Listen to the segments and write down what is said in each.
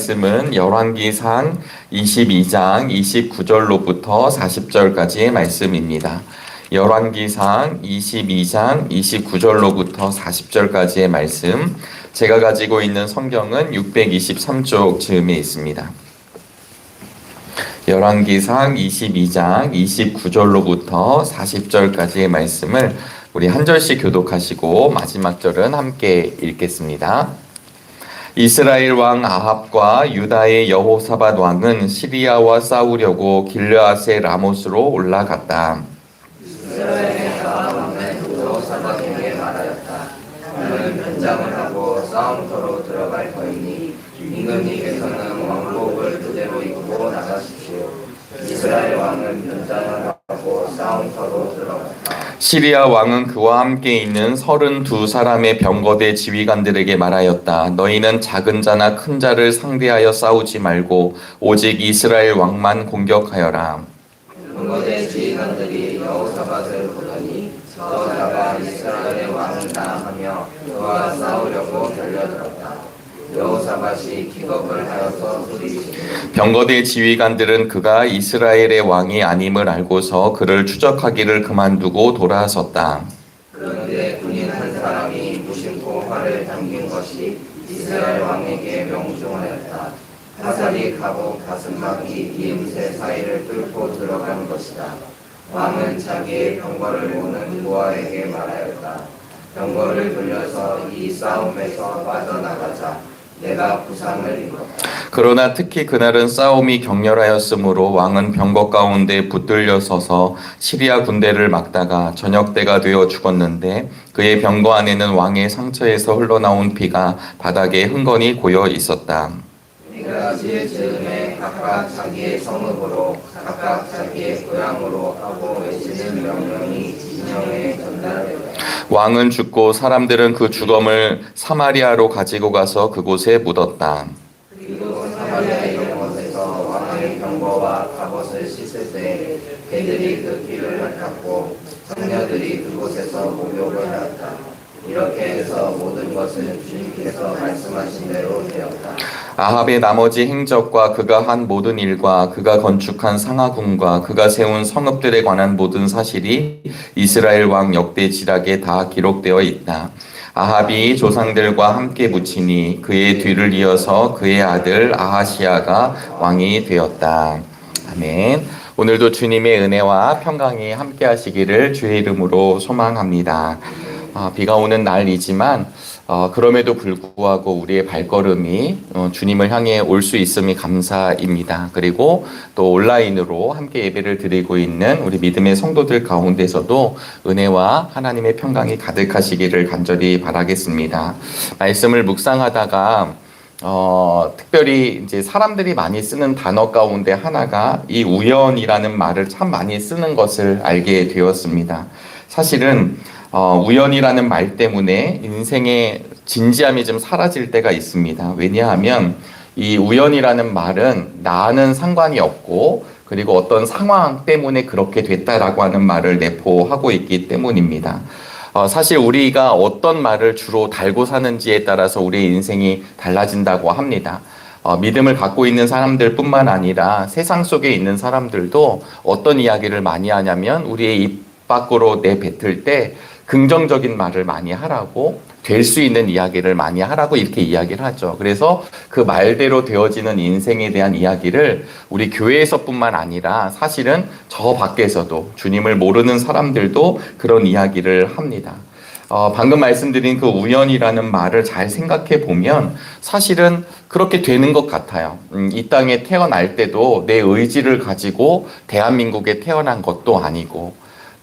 말씀은 열왕기상 22장 29절로부터 40절까지의 말씀입니다. 열왕기상 22장 29절로부터 40절까지의 말씀. 제가 가지고 있는 성경은 623쪽 즈음에 있습니다. 열왕기상 22장 29절로부터 40절까지의 말씀을 우리 한 절씩 교독하시고 마지막 절은 함께 읽겠습니다. 이스라엘 왕 아합과 유다의 여호사밧 왕은 시리아와 싸우려고 길르앗의 라모스로 올라갔다. 하고 싸움터로 들어갈 터이니 임금님께서는 왕복을 그대로 입고 나가십시오. 이스라엘 왕은 변장을 하고 싸움터로 들어갔다. 시리아 왕은 그와 함께 있는 서른두 사람의 병거대 지휘관들에게 말하였다. 너희는 작은 자나 큰 자를 상대하여 싸우지 말고 오직 이스라엘 왕만 공격하여라. 군거대 지휘관들이 여호 사밧을 보더니 여호사밧 이스라엘의 왕이다 하며 그와 싸우려고 달려들었다. 여호 사밧이 기겁을 하여서 병거대 지휘관들은 그가 이스라엘의 왕이 아님을 알고서 그를 추적하기를 그만두고 돌아섰다. 그런데 군인 한 사람이 무심코 활을 당긴 것이 이스라엘 왕에게 명중하였다. 화살이 가고 가슴막이 이음새 사이를 뚫고 들어간 것이다. 왕은 자기의 병거를 모는 모아에게 말하였다. 병거를 돌려서 이 싸움에서 빠져나가자. 내가 부상을 입었다. 그러나 특히 그날은 싸움이 격렬하였으므로 왕은 병거 가운데 붙들려 서서 시리아 군대를 막다가 저녁 때가 되어 죽었는데 그의 병거 안에는 왕의 상처에서 흘러나온 피가 바닥에 흥건히 고여 있었다. 네가 지을 즈음에 각각 자기의 성읍으로 각각 자기의 고향으로 하고 외치는 명령이 진영에 전달되었다. 왕은 죽고 사람들은 그 죽음을 사마리아로 가지고 가서 그곳에 묻었다. 그리고 사마리아의 영혼에서 왕의 병거와 갑옷을 씻을 때 개들이 그 길을 닦았고 성녀들이 그곳에서 목욕을 하였다. 이렇게 해서 모든 것은 주님께서 말씀하신 대로 되었다. 아합의 나머지 행적과 그가 한 모든 일과 그가 건축한 상하궁과 그가 세운 성읍들에 관한 모든 사실이 이스라엘 왕 역대 지락에 다 기록되어 있다. 아합이 조상들과 함께 묻히니 그의 뒤를 이어서 그의 아들 아하시아가 왕이 되었다. 아멘. 오늘도 주님의 은혜와 평강이 함께 하시기를 주의 이름으로 소망합니다. 아, 비가 오는 날이지만 어, 그럼에도 불구하고 우리의 발걸음이 어, 주님을 향해 올 수 있음이 감사입니다. 그리고 또 온라인으로 함께 예배를 드리고 있는 우리 믿음의 성도들 가운데서도 은혜와 하나님의 평강이 가득하시기를 간절히 바라겠습니다. 말씀을 묵상하다가 어, 특별히 이제 사람들이 많이 쓰는 단어 가운데 하나가 이 우연이라는 말을 참 많이 쓰는 것을 알게 되었습니다. 사실은 어, 우연이라는 말 때문에 인생의 진지함이 좀 사라질 때가 있습니다. 왜냐하면 이 우연이라는 말은 나는 상관이 없고 그리고 어떤 상황 때문에 그렇게 됐다라고 하는 말을 내포하고 있기 때문입니다. 어, 사실 우리가 어떤 말을 주로 달고 사는지에 따라서 우리의 인생이 달라진다고 합니다. 어, 믿음을 갖고 있는 사람들 뿐만 아니라 세상 속에 있는 사람들도 어떤 이야기를 많이 하냐면 우리의 입 밖으로 내뱉을 때 긍정적인 말을 많이 하라고 될 수 있는 이야기를 많이 하라고 이렇게 이야기를 하죠. 그래서 그 말대로 되어지는 인생에 대한 이야기를 우리 교회에서뿐만 아니라 사실은 저 밖에서도 주님을 모르는 사람들도 그런 이야기를 합니다. 어, 방금 말씀드린 그 우연이라는 말을 잘 생각해 보면 사실은 그렇게 되는 것 같아요. 음, 이 땅에 태어날 때도 내 의지를 가지고 대한민국에 태어난 것도 아니고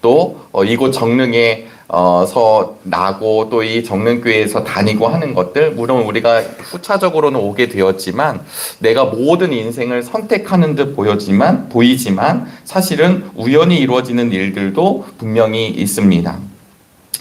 또 어, 이곳 정릉에 어서 나고 또 이 정릉교회에서 다니고 하는 것들 물론 우리가 후차적으로는 오게 되었지만 내가 모든 인생을 선택하는 듯 보여지만 보이지만 사실은 우연히 이루어지는 일들도 분명히 있습니다.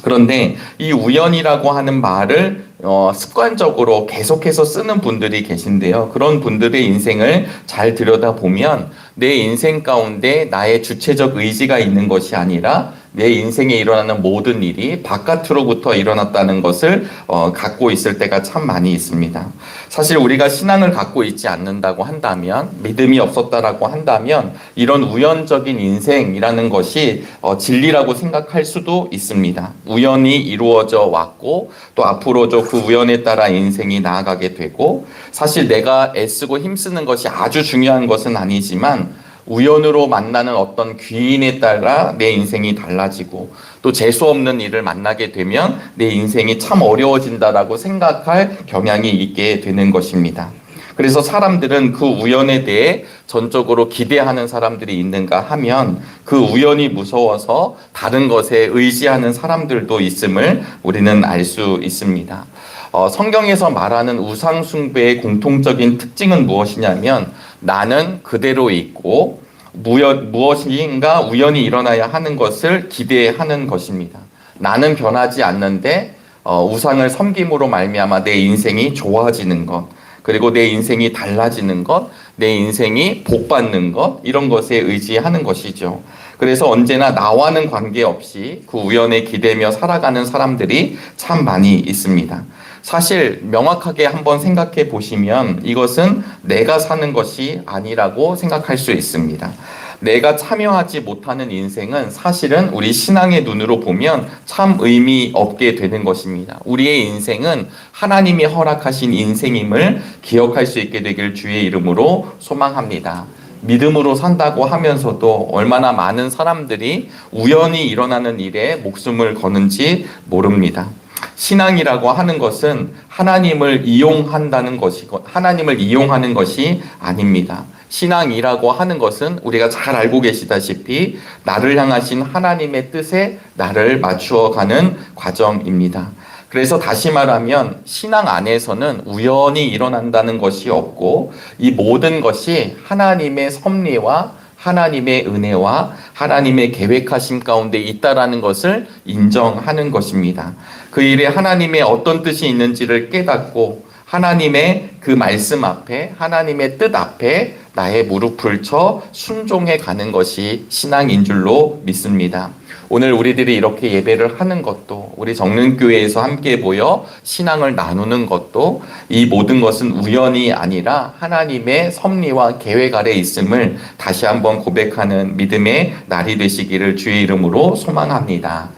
그런데 이 우연이라고 하는 말을 어, 습관적으로 계속해서 쓰는 분들이 계신데요. 그런 분들의 인생을 잘 들여다보면 내 인생 가운데 나의 주체적 의지가 있는 것이 아니라 내 인생에 일어나는 모든 일이 바깥으로부터 일어났다는 것을 어, 갖고 있을 때가 참 많이 있습니다. 사실 우리가 신앙을 갖고 있지 않는다고 한다면 믿음이 없었다라고 한다면 이런 우연적인 인생이라는 것이 어, 진리라고 생각할 수도 있습니다. 우연히 이루어져 왔고 또 앞으로도 그 우연에 따라 인생이 나아가게 되고 사실 내가 애쓰고 힘쓰는 것이 아주 중요한 것은 아니지만 우연으로 만나는 어떤 귀인에 따라 내 인생이 달라지고 또 재수 없는 일을 만나게 되면 내 인생이 참 어려워진다라고 생각할 경향이 있게 되는 것입니다. 그래서 사람들은 그 우연에 대해 전적으로 기대하는 사람들이 있는가 하면 그 우연이 무서워서 다른 것에 의지하는 사람들도 있음을 우리는 알 수 있습니다. 어, 성경에서 말하는 우상숭배의 공통적인 특징은 무엇이냐면 나는 그대로 있고 무엇, 무엇인가 우연히 일어나야 하는 것을 기대하는 것입니다. 나는 변하지 않는데 어, 우상을 섬김으로 말미암아 내 인생이 좋아지는 것, 그리고 내 인생이 달라지는 것, 내 인생이 복받는 것 이런 것에 의지하는 것이죠. 그래서 언제나 나와는 관계없이 그 우연에 기대며 살아가는 사람들이 참 많이 있습니다. 사실 명확하게 한번 생각해 보시면 이것은 내가 사는 것이 아니라고 생각할 수 있습니다. 내가 참여하지 못하는 인생은 사실은 우리 신앙의 눈으로 보면 참 의미 없게 되는 것입니다. 우리의 인생은 하나님이 허락하신 인생임을 기억할 수 있게 되길 주의 이름으로 소망합니다. 믿음으로 산다고 하면서도 얼마나 많은 사람들이 우연히 일어나는 일에 목숨을 거는지 모릅니다. 신앙이라고 하는 것은 하나님을 이용한다는 것이고 하나님을 이용하는 것이 아닙니다. 신앙이라고 하는 것은 우리가 잘 알고 계시다시피 나를 향하신 하나님의 뜻에 나를 맞추어 가는 과정입니다. 그래서 다시 말하면 신앙 안에서는 우연히 일어난다는 것이 없고 이 모든 것이 하나님의 섭리와 하나님의 은혜와 하나님의 계획하심 가운데 있다라는 것을 인정하는 것입니다. 그 일에 하나님의 어떤 뜻이 있는지를 깨닫고 하나님의 그 말씀 앞에 하나님의 뜻 앞에 나의 무릎을 쳐 순종해 가는 것이 신앙인 줄로 믿습니다. 오늘 우리들이 이렇게 예배를 하는 것도 우리 정릉교회에서 함께 모여 신앙을 나누는 것도 이 모든 것은 우연이 아니라 하나님의 섭리와 계획 아래 있음을 다시 한번 고백하는 믿음의 날이 되시기를 주의 이름으로 소망합니다.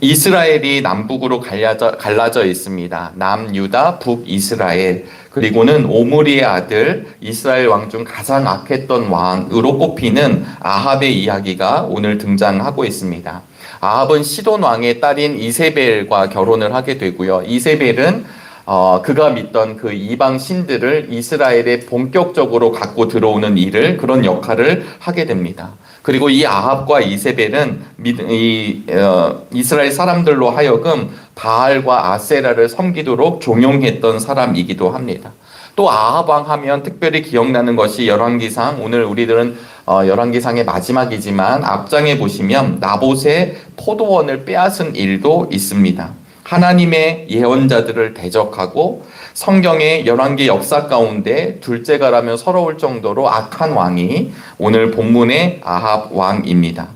이스라엘이 남북으로 갈라져, 갈라져 있습니다. 남유다, 북이스라엘. 그리고는 오므리의 아들 이스라엘 왕 중 가장 악했던 왕으로 꼽히는 아합의 이야기가 오늘 등장하고 있습니다. 아합은 시돈 왕의 딸인 이세벨과 결혼을 하게 되고요. 이세벨은 어, 그가 믿던 그 이방 신들을 이스라엘에 본격적으로 갖고 들어오는 일을 그런 역할을 하게 됩니다. 그리고 이 아합과 이세벨은 이 어, 이스라엘 사람들로 하여금 바알과 아세라를 섬기도록 종용했던 사람이기도 합니다. 또왕 하면 특별히 기억나는 것이 열왕기상 오늘 우리들은 어, 열왕기상의 마지막이지만 앞장에 보시면 나봇의 포도원을 빼앗은 일도 있습니다. 하나님의 예언자들을 대적하고 성경의 열왕기 역사 가운데 둘째가라면 서러울 정도로 악한 왕이 오늘 본문의 아합 왕입니다.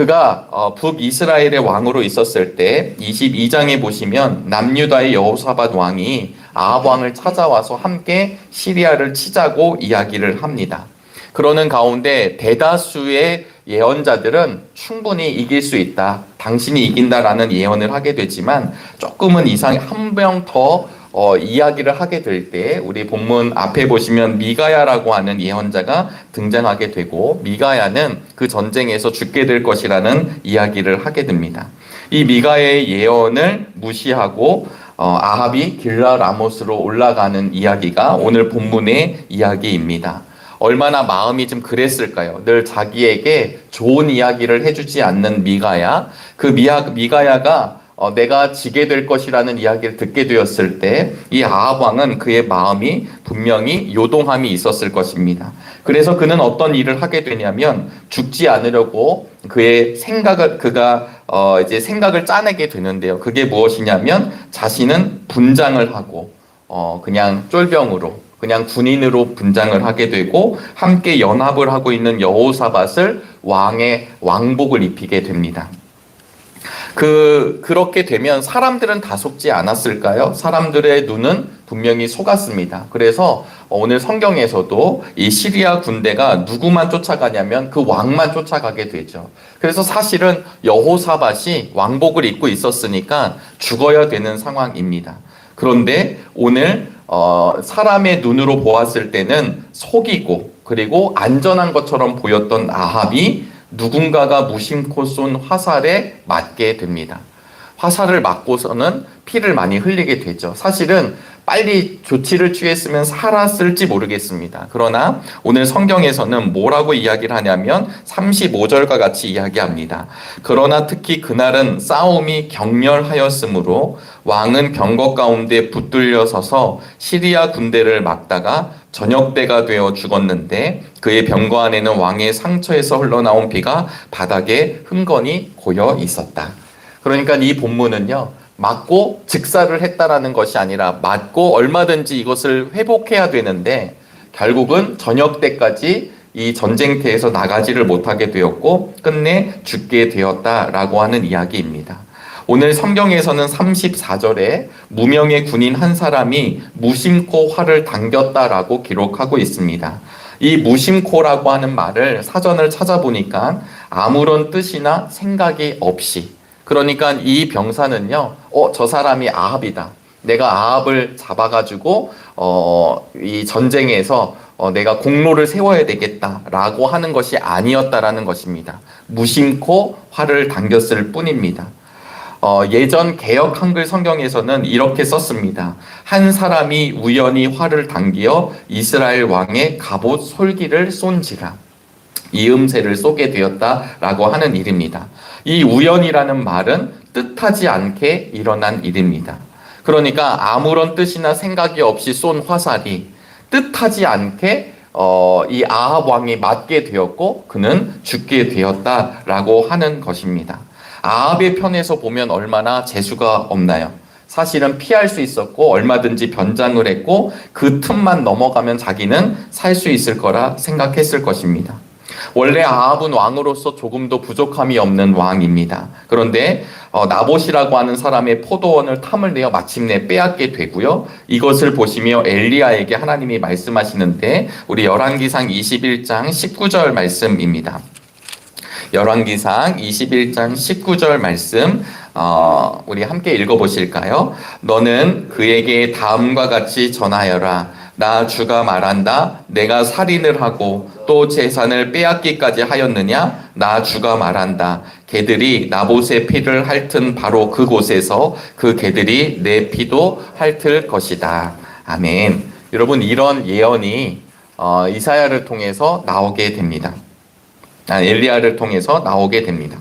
그가 어, 북이스라엘의 왕으로 있었을 때 22장에 보시면 남유다의 여호사밧 왕이 아합 왕을 찾아와서 함께 시리아를 치자고 이야기를 합니다. 그러는 가운데 대다수의 예언자들은 충분히 이길 수 있다. 당신이 이긴다라는 예언을 하게 되지만 조금은 이상 한 명 더 어, 이야기를 하게 될 때 우리 본문 앞에 보시면 미가야라고 하는 예언자가 등장하게 되고 미가야는 그 전쟁에서 죽게 될 것이라는 이야기를 하게 됩니다. 이 미가의 예언을 무시하고 어, 아합이 길라 라모스로 올라가는 이야기가 오늘 본문의 이야기입니다. 얼마나 마음이 좀 그랬을까요? 늘 자기에게 좋은 이야기를 해주지 않는 미가야. 그 미야, 미가야가 어, 내가 지게 될 것이라는 이야기를 듣게 되었을 때 이 아합 왕은 그의 마음이 분명히 요동함이 있었을 것입니다. 그래서 그는 어떤 일을 하게 되냐면 죽지 않으려고 그의 생각을 그가 어, 이제 생각을 짜내게 되는데요. 그게 무엇이냐면 자신은 분장을 하고 어, 그냥 쫄병으로 그냥 군인으로 분장을 하게 되고 함께 연합을 하고 있는 여호사밧을 왕의 왕복을 입히게 됩니다. 그 그렇게 되면 사람들은 다 속지 않았을까요? 사람들의 눈은 분명히 속았습니다. 그래서 오늘 성경에서도 이 시리아 군대가 누구만 쫓아가냐면 그 왕만 쫓아가게 되죠. 그래서 사실은 여호사밧이 왕복을 입고 있었으니까 죽어야 되는 상황입니다. 그런데 오늘 어, 사람의 눈으로 보았을 때는 속이고 그리고 안전한 것처럼 보였던 아합이 누군가가 무심코 쏜 화살에 맞게 됩니다. 화살을 맞고서는 피를 많이 흘리게 되죠. 사실은 빨리 조치를 취했으면 살았을지 모르겠습니다. 그러나 오늘 성경에서는 뭐라고 이야기를 하냐면 35절과 같이 이야기합니다. 그러나 특히 그날은 싸움이 격렬하였으므로 왕은 병거 가운데 붙들려 서서 시리아 군대를 막다가 저녁 때가 되어 죽었는데 그의 병거 안에는 왕의 상처에서 흘러나온 피가 바닥에 흥건히 고여 있었다. 그러니까 이 본문은요. 맞고 직사를 했다라는 것이 아니라 맞고 얼마든지 이것을 회복해야 되는데 결국은 저녁 때까지 이 전쟁터에서 나가지를 못하게 되었고 끝내 죽게 되었다라고 하는 이야기입니다. 오늘 성경에서는 34절에 무명의 군인 한 사람이 무심코 활을 당겼다라고 기록하고 있습니다. 이 무심코라고 하는 말을 사전을 찾아보니까 아무런 뜻이나 생각이 없이 그러니까 이 병사는요, 어, 저 사람이 아합이다. 내가 아합을 잡아가지고, 어, 이 전쟁에서 어, 내가 공로를 세워야 되겠다라고 하는 것이 아니었다라는 것입니다. 무심코 활을 당겼을 뿐입니다. 어, 예전 개혁 한글 성경에서는 이렇게 썼습니다. 한 사람이 우연히 활을 당기어 이스라엘 왕의 갑옷 솔기를 쏜지라. 이음새를 쏘게 되었다라고 하는 일입니다. 이 우연이라는 말은 뜻하지 않게 일어난 일입니다. 그러니까 아무런 뜻이나 생각이 없이 쏜 화살이 뜻하지 않게 어, 이 아합 왕이 맞게 되었고 그는 죽게 되었다라고 하는 것입니다. 아합의 편에서 보면 얼마나 재수가 없나요? 사실은 피할 수 있었고 얼마든지 변장을 했고 그 틈만 넘어가면 자기는 살 수 있을 거라 생각했을 것입니다. 원래 아합은 왕으로서 조금도 부족함이 없는 왕입니다. 그런데 어, 나봇이라고 하는 사람의 포도원을 탐을 내어 마침내 빼앗게 되고요. 이것을 보시며 엘리야에게 하나님이 말씀하시는데 우리 열왕기상 21장 19절 말씀입니다. 열왕기상 21장 19절 말씀 어, 우리 함께 읽어보실까요? 너는 그에게 다음과 같이 전하여라. 나 주가 말한다. 내가 살인을 하고 또 재산을 빼앗기까지 하였느냐? 나 주가 말한다. 개들이 나봇의 피를 핥은 바로 그곳에서 그 개들이 내 피도 핥을 것이다. 아멘. 여러분 이런 예언이 어, 이사야를 통해서 나오게 됩니다. 아, 엘리야를 통해서 나오게 됩니다.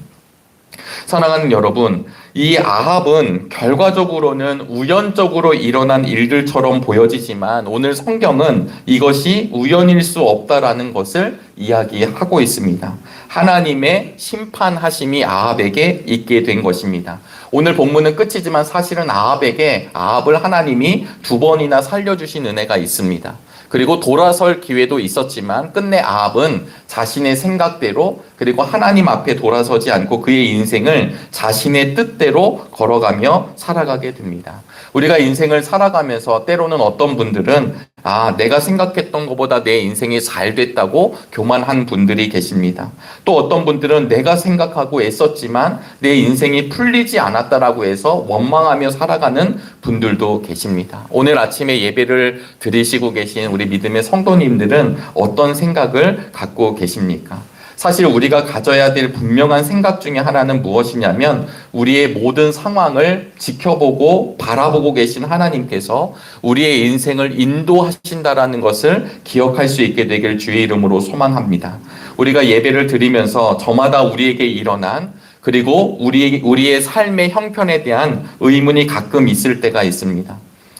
사랑하는 여러분, 이 아합은 결과적으로는 우연적으로 일어난 일들처럼 보여지지만 오늘 성경은 이것이 우연일 수 없다라는 것을 이야기하고 있습니다. 하나님의 심판하심이 아합에게 있게 된 것입니다. 오늘 본문은 끝이지만 사실은 아합에게 아합을 하나님이 두 번이나 살려주신 은혜가 있습니다. 그리고 돌아설 기회도 있었지만 끝내 아합은 자신의 생각대로 그리고 하나님 앞에 돌아서지 않고 그의 인생을 자신의 뜻대로 걸어가며 살아가게 됩니다. 우리가 인생을 살아가면서 때로는 어떤 분들은 아, 내가 생각했던 것보다 내 인생이 잘 됐다고 교만한 분들이 계십니다. 또 어떤 분들은 내가 생각하고 애썼지만 내 인생이 풀리지 않았다라고 해서 원망하며 살아가는 분들도 계십니다. 오늘 아침에 예배를 드리시고 계신 우리 믿음의 성도님들은 어떤 생각을 갖고 계십니까? 사실 우리가 가져야 될 분명한 생각 중에 하나는 무엇이냐면 우리의 모든 상황을 지켜보고 바라보고 계신 하나님께서 우리의 인생을 인도하신다라는 것을 기억할 수 있게 되길 주의 이름으로 소망합니다. 우리가 예배를 드리면서 저마다 우리에게 일어난 그리고 우리, 우리의 삶의 형편에 대한 의문이 가끔 있을 때가 있습니다.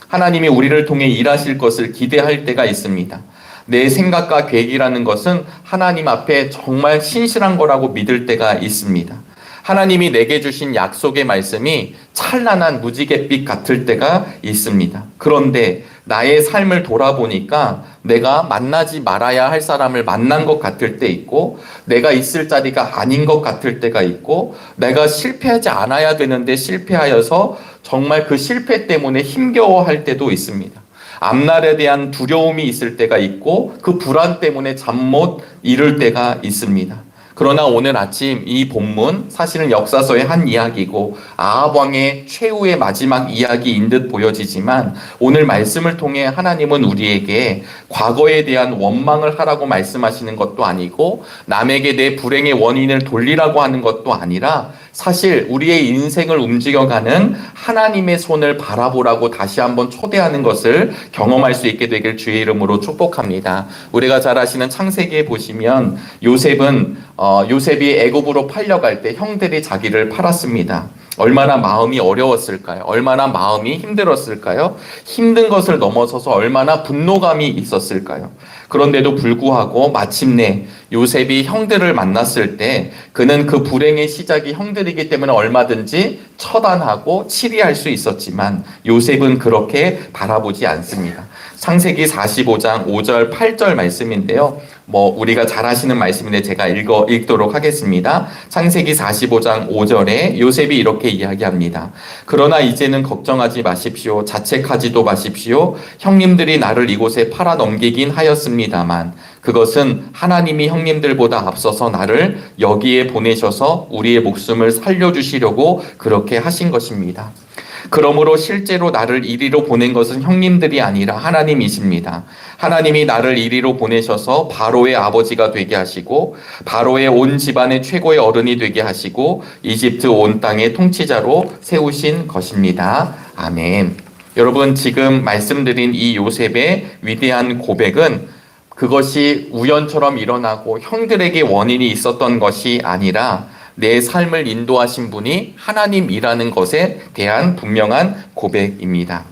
하나님이 우리를 통해 일하실 것을 기대할 때가 있습니다. 내 생각과 계획이라는 것은 하나님 앞에 정말 신실한 거라고 믿을 때가 있습니다. 하나님이 내게 주신 약속의 말씀이 찬란한 무지갯빛 같을 때가 있습니다. 그런데 나의 삶을 돌아보니까 내가 만나지 말아야 할 사람을 만난 것 같을 때 있고, 내가 있을 자리가 아닌 것 같을 때가 있고, 내가 실패하지 않아야 되는데 실패하여서 정말 그 실패 때문에 힘겨워할 때도 있습니다. 앞날에 대한 두려움이 있을 때가 있고 그 불안 때문에 잠 못 이룰 때가 있습니다. 그러나 오늘 아침 이 본문 사실은 역사서의 한 이야기고 아합 왕의 최후의 마지막 이야기인 듯 보여지지만 오늘 말씀을 통해 하나님은 우리에게 과거에 대한 원망을 하라고 말씀하시는 것도 아니고 남에게 내 불행의 원인을 돌리라고 하는 것도 아니라 사실 우리의 인생을 움직여가는 하나님의 손을 바라보라고 다시 한번 초대하는 것을 경험할 수 있게 되길 주의 이름으로 축복합니다. 우리가 잘 아시는 창세기에 보시면 요셉은 어, 요셉이 애굽으로 팔려갈 때 형들이 자기를 팔았습니다. 얼마나 마음이 어려웠을까요? 얼마나 마음이 힘들었을까요? 힘든 것을 넘어서서 얼마나 분노감이 있었을까요? 그런데도 불구하고 마침내 요셉이 형들을 만났을 때 그는 그 불행의 시작이 형들이기 때문에 얼마든지 처단하고 치리할 수 있었지만 요셉은 그렇게 바라보지 않습니다. 창세기 45장 5절 8절 말씀인데요. 뭐 우리가 잘 아시는 말씀인데 제가 읽어 읽도록 하겠습니다. 창세기 45장 5절에 요셉이 이렇게 이야기합니다. 그러나 이제는 걱정하지 마십시오. 자책하지도 마십시오. 형님들이 나를 이곳에 팔아 넘기긴 하였습니다만 그것은 하나님이 형님들보다 앞서서 나를 여기에 보내셔서 우리의 목숨을 살려 주시려고 그렇게 하신 것입니다. 그러므로 실제로 나를 이리로 보낸 것은 형님들이 아니라 하나님이십니다. 하나님이 나를 이리로 보내셔서 바로의 아버지가 되게 하시고 바로의 온 집안의 최고의 어른이 되게 하시고 이집트 온 땅의 통치자로 세우신 것입니다. 아멘. 여러분 지금 말씀드린 이 요셉의 위대한 고백은 그것이 우연처럼 일어나고 형들에게 원인이 있었던 것이 아니라 내 삶을 인도하신 분이 하나님이라는 것에 대한 분명한 고백입니다.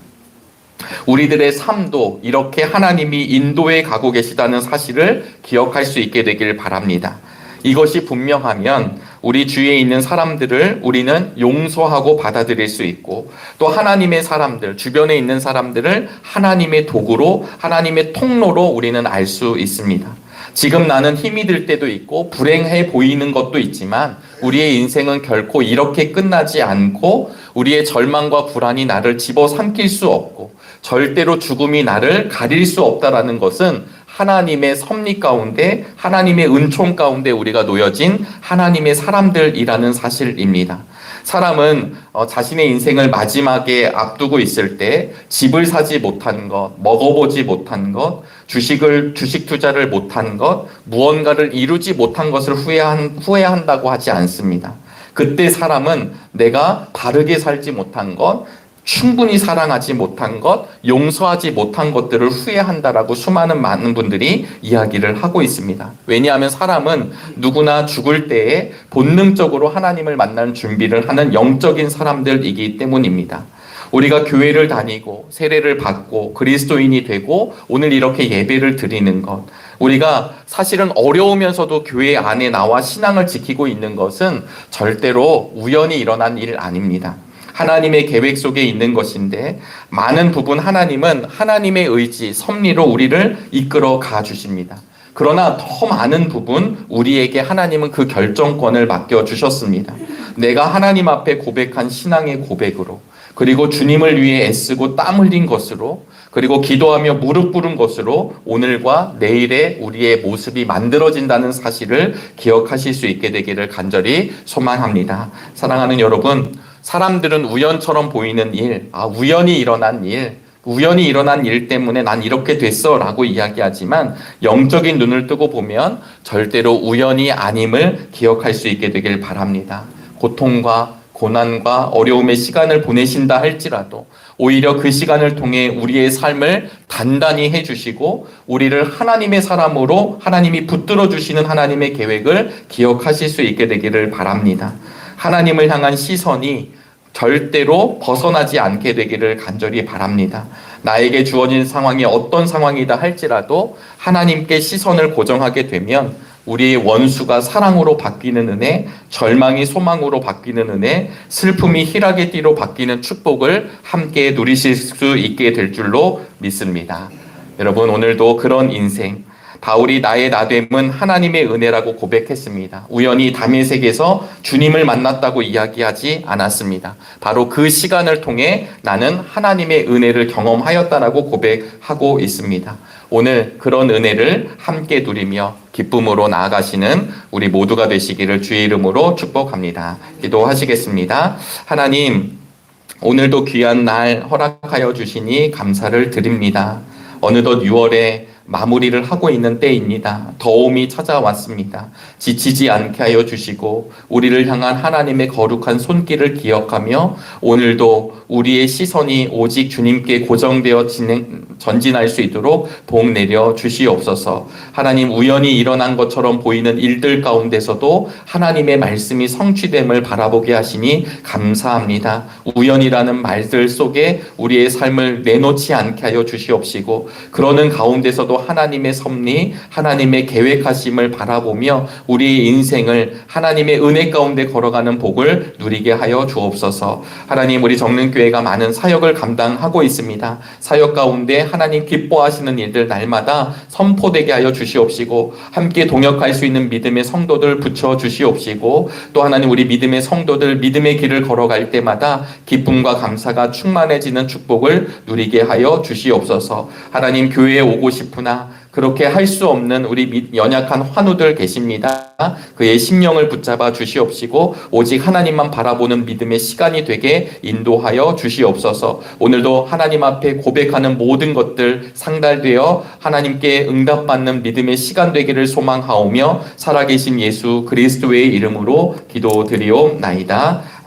우리들의 삶도 이렇게 하나님이 인도에 가고 계시다는 사실을 기억할 수 있게 되길 바랍니다. 이것이 분명하면 우리 주위에 있는 사람들을 우리는 용서하고 받아들일 수 있고 또 하나님의 사람들, 주변에 있는 사람들을 하나님의 도구로, 하나님의 통로로 우리는 알 수 있습니다. 지금 나는 힘이 들 때도 있고 불행해 보이는 것도 있지만 우리의 인생은 결코 이렇게 끝나지 않고 우리의 절망과 불안이 나를 집어삼킬 수 없고 절대로 죽음이 나를 가릴 수 없다라는 것은 하나님의 섭리 가운데 하나님의 은총 가운데 우리가 놓여진 하나님의 사람들이라는 사실입니다. 사람은 어, 자신의 인생을 마지막에 앞두고 있을 때 집을 사지 못한 것, 먹어보지 못한 것, 주식을 주식 투자를 못한 것, 무언가를 이루지 못한 것을 후회한, 후회한다고 하지 않습니다. 그때 사람은 내가 바르게 살지 못한 것, 충분히 사랑하지 못한 것, 용서하지 못한 것들을 후회한다라고 수많은 많은 분들이 이야기를 하고 있습니다. 왜냐하면 사람은 누구나 죽을 때에 본능적으로 하나님을 만나는 준비를 하는 영적인 사람들이기 때문입니다. 우리가 교회를 다니고 세례를 받고 그리스도인이 되고 오늘 이렇게 예배를 드리는 것. 우리가 사실은 어려우면서도 교회 안에 나와 신앙을 지키고 있는 것은 절대로 우연히 일어난 일 아닙니다. 하나님의 계획 속에 있는 것인데 많은 부분 하나님은 하나님의 의지, 섭리로 우리를 이끌어 가 주십니다. 그러나 더 많은 부분 우리에게 하나님은 그 결정권을 맡겨 주셨습니다. 내가 하나님 앞에 고백한 신앙의 고백으로 그리고 주님을 위해 애쓰고 땀 흘린 것으로 그리고 기도하며 무릎 꿇은 것으로 오늘과 내일의 우리의 모습이 만들어진다는 사실을 기억하실 수 있게 되기를 간절히 소망합니다. 사랑하는 여러분, 사람들은 우연처럼 보이는 일, 아, 우연히 일어난 일, 우연히 일어난 일 때문에 난 이렇게 됐어 라고 이야기하지만 영적인 눈을 뜨고 보면 절대로 우연이 아님을 기억할 수 있게 되길 바랍니다. 고통과 고난과 어려움의 시간을 보내신다 할지라도 오히려 그 시간을 통해 우리의 삶을 단단히 해주시고 우리를 하나님의 사람으로 하나님이 붙들어 주시는 하나님의 계획을 기억하실 수 있게 되기를 바랍니다. 하나님을 향한 시선이 절대로 벗어나지 않게 되기를 간절히 바랍니다. 나에게 주어진 상황이 어떤 상황이다 할지라도 하나님께 시선을 고정하게 되면 우리의 원수가 사랑으로 바뀌는 은혜, 절망이 소망으로 바뀌는 은혜, 슬픔이 희락의 띠로 바뀌는 축복을 함께 누리실 수 있게 될 줄로 믿습니다. 여러분 오늘도 그런 인생 바울이 나의 나됨은 하나님의 은혜라고 고백했습니다. 우연히 다메섹에서 주님을 만났다고 이야기하지 않았습니다. 바로 그 시간을 통해 나는 하나님의 은혜를 경험하였다라고 고백하고 있습니다. 오늘 그런 은혜를 함께 누리며 기쁨으로 나아가시는 우리 모두가 되시기를 주의 이름으로 축복합니다. 기도하시겠습니다. 하나님, 오늘도 귀한 날 허락하여 주시니 감사를 드립니다. 어느덧 6월에 마무리를 하고 있는 때입니다. 더움이 찾아왔습니다. 지치지 않게 하여 주시고 우리를 향한 하나님의 거룩한 손길을 기억하며 오늘도 우리의 시선이 오직 주님께 고정되어 진행, 전진할 수 있도록 복 내려 주시옵소서. 하나님 우연히 일어난 것처럼 보이는 일들 가운데서도 하나님의 말씀이 성취됨을 바라보게 하시니 감사합니다. 우연이라는 말들 속에 우리의 삶을 내놓지 않게 하여 주시옵시고 그러는 가운데서도 하나님의 섭리, 하나님의 계획하심을 바라보며 우리의 인생을 하나님의 은혜 가운데 걸어가는 복을 누리게 하여 주옵소서. 하나님 우리 정릉교회가 많은 사역을 감당하고 있습니다. 사역 가운데 하나님 기뻐하시는 일들 날마다 선포되게 하여 주시옵시고 함께 동역할 수 있는 믿음의 성도들 붙여 주시옵시고 또 하나님 우리 믿음의 성도들 믿음의 길을 걸어갈 때마다 기쁨과 감사가 충만해지는 축복을 누리게 하여 주시옵소서. 하나님 교회에 오고 싶 으나 그렇게 할 수 없는 우리 미- 연약한 환우들 계십니다. 그의 심령을 붙잡아 주시옵시고 오직 하나님만 바라보는 믿음의 시간이 되게 인도하여 주시옵소서. 오늘도 하나님 앞에 고백하는 모든 것들 상달되어 하나님께 응답받는 믿음의 시간 되기를 소망하오며 살아계신 예수 그리스도의 이름으로 기도드리옵나이다.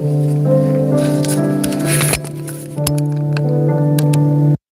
うん。